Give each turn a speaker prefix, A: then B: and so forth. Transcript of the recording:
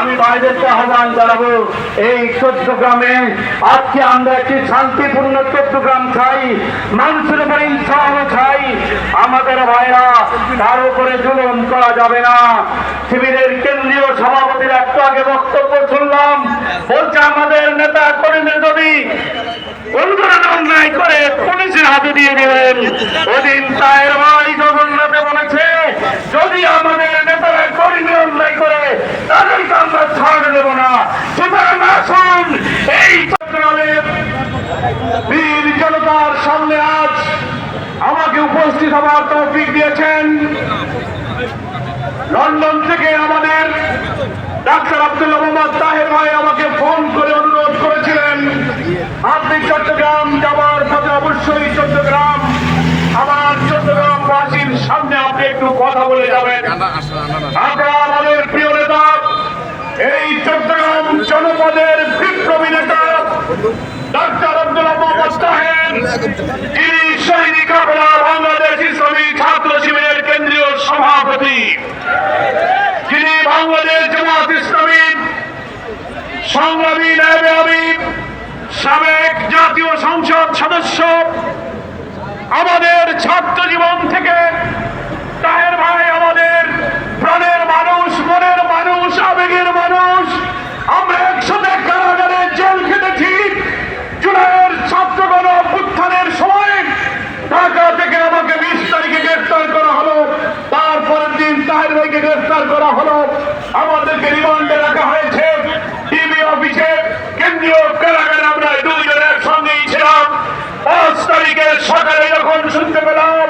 A: আমি বাইরেতে আমাদের বক্তব্য শুনলাম। বলছে আমাদের নেতা কর্মীদের যদি কোন অন্যায় করে, পুলিশের হাতে দিয়ে দেবেন। ওদিন তায়ের জগন্নাথে বলেছে, যদি আমাদের নেতারা কর্মী অন্যায় করে তাদেরকে আমরা ছাড় দেব না সুতরাং আসুন এই চট্টগ্রামের বীর জনতার সামনে আজ আমাকে হওয়ার তৌফিক দিয়েছেন লন্ডন থেকে আমাদের ডাক্তার আব্দুল মোহাম্মদ তাহের ভাই আমাকে ফোন করে অনুরোধ করেছিলেন। আপনি চট্টগ্রাম যাবার পথে অবশ্যই চট্টগ্রাম, আমার চট্টগ্রাম বাসীর সামনে আপনি একটু কথা বলে যাবেন। আমরা আমাদের প্রিয় নেতা, এই চট্টগ্রাম জনপদের বিপ্লবী নেতা, ডাক্তার আব্দুল মোহাম্মদ তাহের জাতীয় সংসদ সদস্য, আমাদের ছাত্র জীবন থেকে তাহের ভাই আমাদের প্রাণের মানুষ, মনের মানুষ, আবেগের মানুষ, আমরা একসাথে কারাগারে জেল খেটেছি। জুলাইয়ের ছাত্রগণ অভ্যুত্থানের সময় ঢাকা থেকে আমাকে বিশ তারিখে গ্রেফতার করা হলো। তারপরের দিন তাহের ভাইকে গ্রেফতার করা হলো। আমাদেরকে রিমান্ডে রাখা হয়েছে। আজকে সকালে যখন শুনতে পেলাম